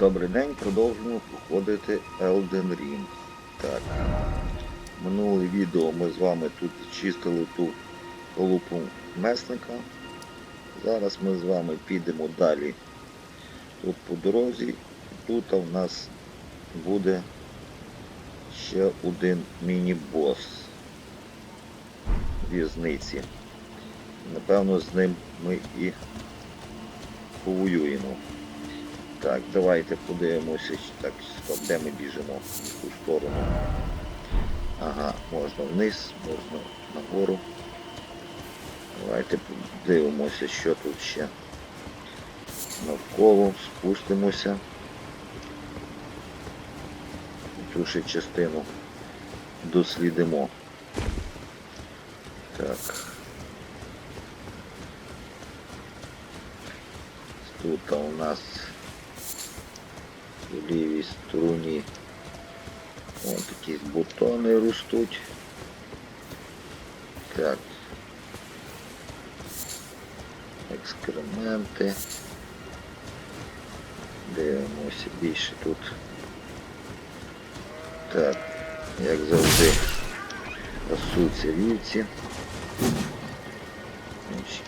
Добрий день, продовжуємо проходити Elden Ring. Так. Минуле відео ми з вами тут чистили ту колупу месника. Зараз ми з вами підемо далі тут по дорозі. Тут у нас буде ще один міні-бос в'язниці. Напевно, з ним ми і повоюємо. Так, давайте подивимося, так, де ми біжимо в ту сторону. Ага, можна вниз, можна нагору. Давайте подивимося, що тут ще навколо, спустимося. Цю ще частину дослідимо. Так. Тут у нас в лівій стороні Ось такі бутони ростуть. Так. Екскременти. Дивимося більше тут. Так, як завжди, пасуться вівці.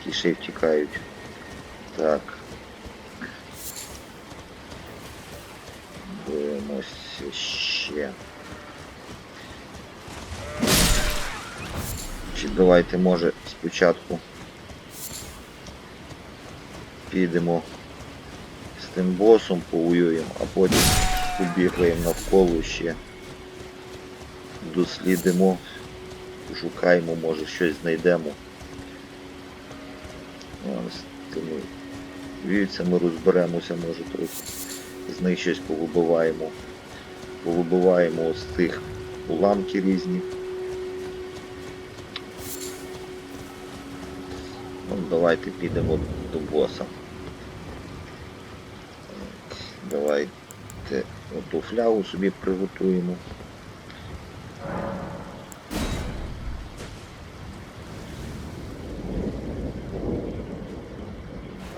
Й втікають. Так. Дивимося ще. Чи давайте може спочатку підемо з тим босом повоюємо, а потім побігаємо навколо ще. Дослідимо, шукаємо, може щось знайдемо. З тими вівцями розберемося, може трохи з них щось повибиваємо. Повибиваємо з тих уламки різні. Ну, давайте підемо до боса. Давайте оту флягу собі приготуємо.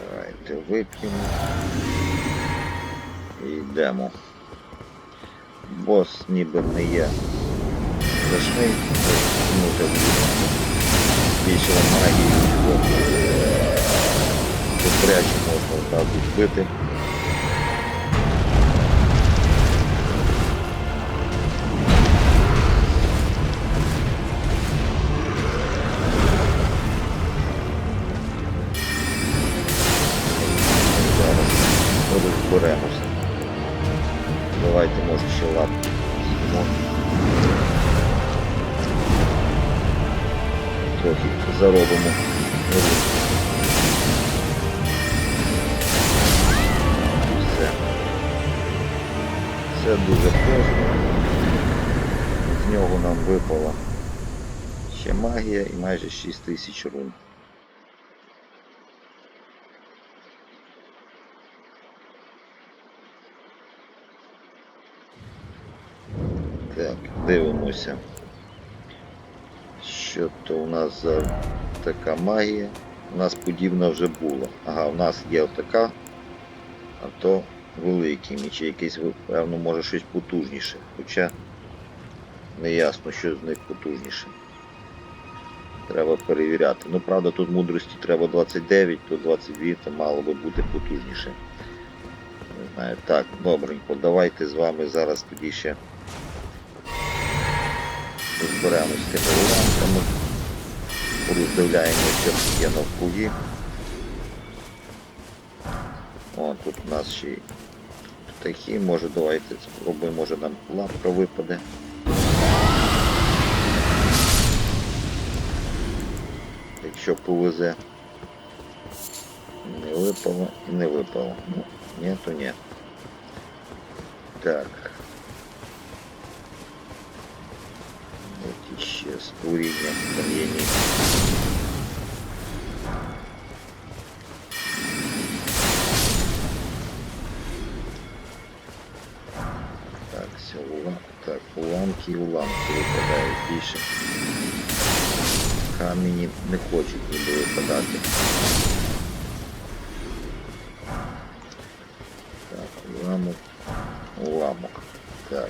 Давайте вип'ємо. Йдемо. Бос ніби не є страшний, ну більше магії добряче можна так відбити. Давайте може ще лапки з'їмо. Трохи заробимо. Все. Все дуже просто. З нього нам випала ще магія і майже 6 тисяч рун. Так, дивимося. Що то у нас за така магія? У нас подібна вже була. Ага, у нас є отака, а то великий міч, якийсь, певно, може щось потужніше. Хоча не ясно, що з них потужніше. Треба перевіряти. Ну, правда, тут мудрості треба 29, то 22 то мало би бути потужніше. Не знаю. Так, добренько, давайте з вами зараз тоді ще розберемось з тими уламками, роздивляємо, що є навкруги. О, тут у нас ще й птахи, може давайте спробуємо, може нам лапка випаде. Якщо повезе. Не випало і не випало. Ну, ні, то ні. Так. От іще створіння кам'яні. Так, все, улам... так, уламки і уламки випадають більше. Камені не хочуть ніби випадати. Так, уламки. саму уламок. Так.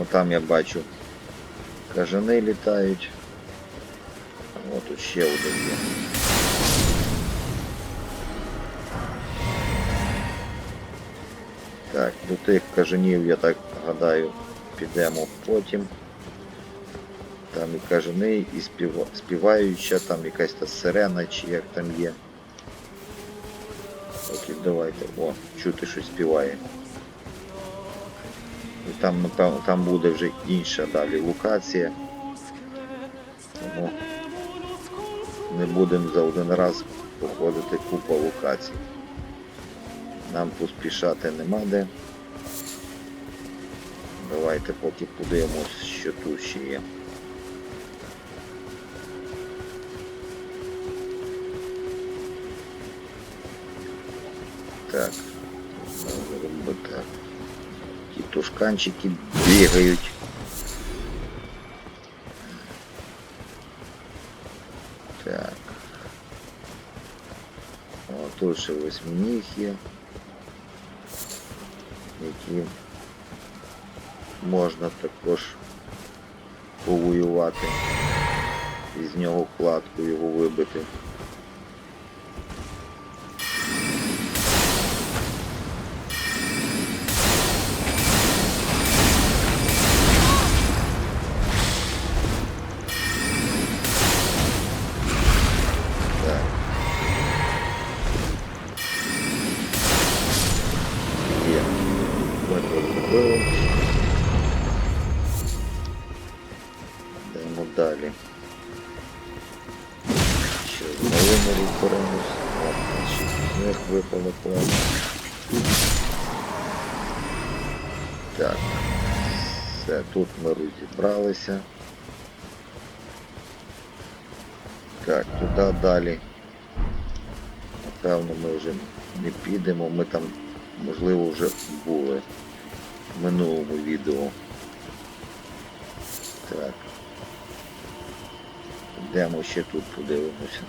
Отам я бачу кажани літають. О, тут ще один є. Так, до тих кажанів, я так гадаю, підемо потім. Там і кажани, і співа... співаюча, там якась та сирена, чи як там є. Окей, давайте. О, чути, що співає. І там, там буде вже інша далі локація. Тому не будемо за один раз походити купа локацій. Нам поспішати нема де. Давайте поки подивимось, що тут ще є. Так. Тушканчики бігають. Так. О, тут ще восьминіг є, які можна також повоювати і з нього вкладку його вибити. Випало план. Так. Все, тут ми розібралися. Так, туди далі. Напевно, ми вже не підемо. Ми там, можливо, вже були в минулому відео. Так. Йдемо ще тут подивимося.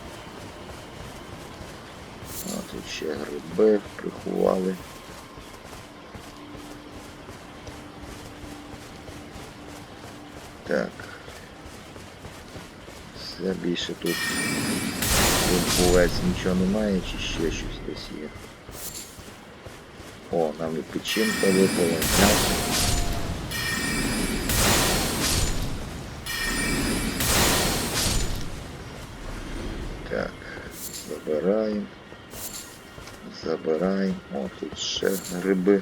Тут ще гриби приховали. Так. Все більше тут вулець нічого немає, чи ще щось десь є. О, нам і печінка випала. Так, забираємо. Забираємо. О, тут ще гриби.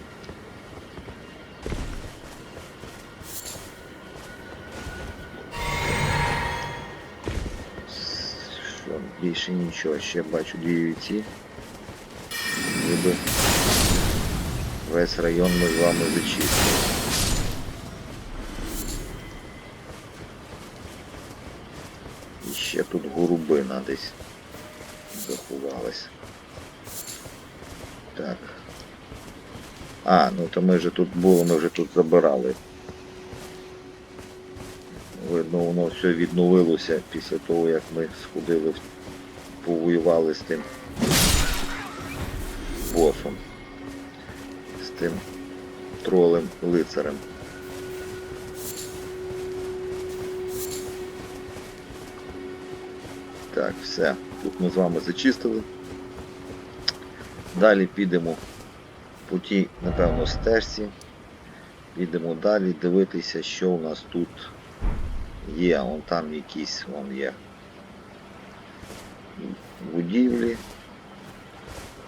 Що, більше нічого. Ще бачу дві вівці. Ніби весь район ми з вами зачистили. І ще тут голубина десь заховалась. Так. А, ну то ми вже тут було, ми вже тут забирали. Видно, воно все відновилося після того, як ми сходили, повоювали з тим босом, з тим тролем лицарем. Так, все. Тут ми з вами зачистили. Далі підемо по тій, напевно, стежці. Підемо далі дивитися, що у нас тут є. Вон там якісь вон є будівлі.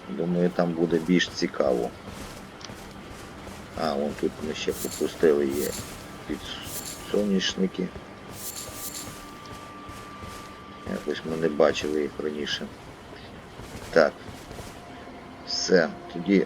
Думаю, там буде більш цікаво. А, вон тут ми ще попустили є підсоняшники. Якось ми не бачили їх раніше. Так. Все, тоді